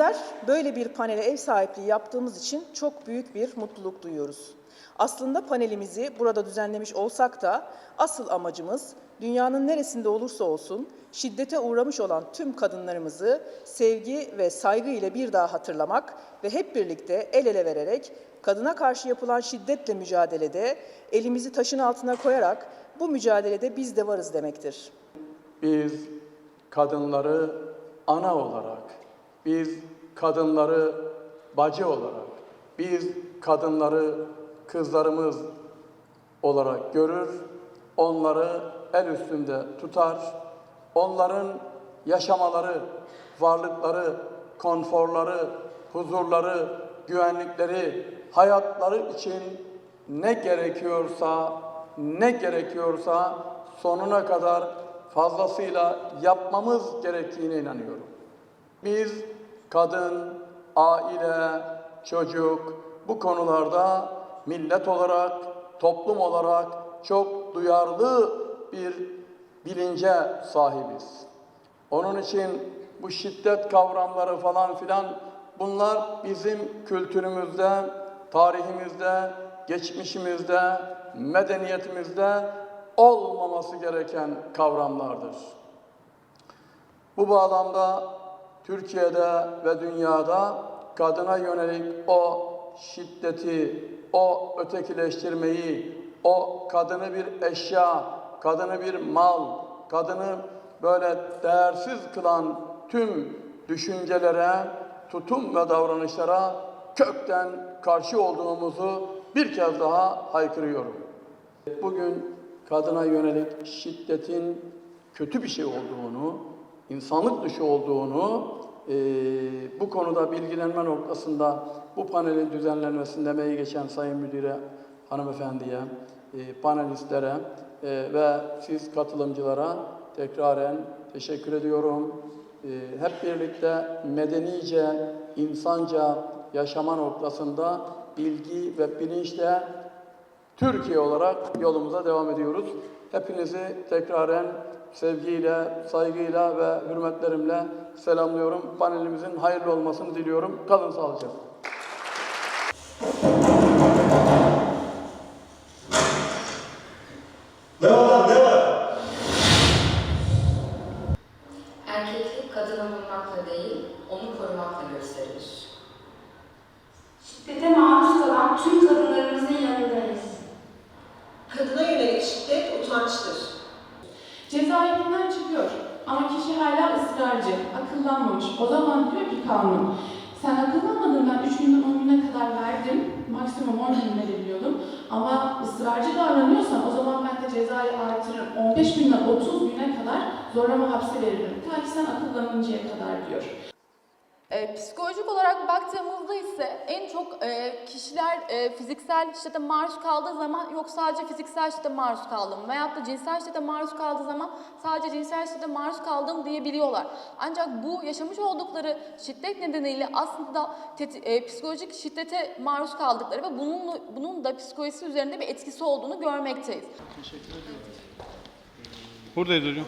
Bizler böyle bir panele ev sahipliği yaptığımız için çok büyük bir mutluluk duyuyoruz. Aslında panelimizi burada düzenlemiş olsak da asıl amacımız dünyanın neresinde olursa olsun şiddete uğramış olan tüm kadınlarımızı sevgi ve saygı ile bir daha hatırlamak ve hep birlikte el ele vererek kadına karşı yapılan şiddetle mücadelede elimizi taşın altına koyarak bu mücadelede biz de varız demektir. Biz kadınları ana olarak, biz kadınları bacı olarak, biz kadınları kızlarımız olarak görür, onları el üstünde tutar, onların yaşamaları, varlıkları, konforları, huzurları, güvenlikleri, hayatları için ne gerekiyorsa, ne gerekiyorsa sonuna kadar fazlasıyla yapmamız gerektiğine inanıyorum. Biz kadın, aile, çocuk bu konularda millet olarak, toplum olarak çok duyarlı bir bilince sahibiz. Onun için bu şiddet kavramları falan filan bunlar bizim kültürümüzde, tarihimizde, geçmişimizde, medeniyetimizde olmaması gereken kavramlardır. Bu bağlamda Türkiye'de ve dünyada kadına yönelik o şiddeti, o ötekileştirmeyi, o kadını bir eşya, kadını bir mal, kadını böyle değersiz kılan tüm düşüncelere, tutum ve davranışlara kökten karşı olduğumuzu bir kez daha haykırıyorum. Bugün kadına yönelik şiddetin kötü bir şey olduğunu, insanlık dışı olduğunu eee, bu konuda bilgilenme noktasında bu panelin düzenlenmesinde emeği geçen Sayın Müdüre hanımefendiye, eee, panelistlere eee, ve siz katılımcılara tekraren teşekkür ediyorum. Eee, hep birlikte medenice, insanca yaşama noktasında bilgi ve bilinçle Türkiye olarak yolumuza devam ediyoruz. Hepinizi tekraren sevgiyle, saygıyla ve hürmetlerimle selamlıyorum. Panelimizin hayırlı olmasını diliyorum. Kalın sağlıcakla. Erkeklik kadını bulmakla değil, onu korumakla gösterilir. Şiddete maruz kalan tüm kadınlarımızın yanındayız. Kadına yönelik şiddet utançtır. Cezaevinden çıkıyor ama kişi ısrarcı, akıllanmamış. O zaman diyor ki kanun, sen akıllanmadın ben 3 günden 10 güne kadar verdim, maksimum 10 gün verebiliyordum. Ama ısrarcı davranıyorsan o zaman ben de cezayı artırırım. 15 günden 30 güne kadar zorlama hapse veririm. Ta ki sen akıllanıncaya kadar diyor. E, psikolojik olarak baktığımızda ise en çok e, kişiler e, fiziksel şiddete maruz kaldığı zaman yok sadece fiziksel şiddete maruz kaldım veyahut da cinsel şiddete maruz kaldığı zaman sadece cinsel şiddete maruz kaldım diyebiliyorlar. Ancak bu yaşamış oldukları şiddet nedeniyle aslında e, psikolojik şiddete maruz kaldıkları ve bunun, bunun da psikolojisi üzerinde bir etkisi olduğunu görmekteyiz. Buradayız hocam.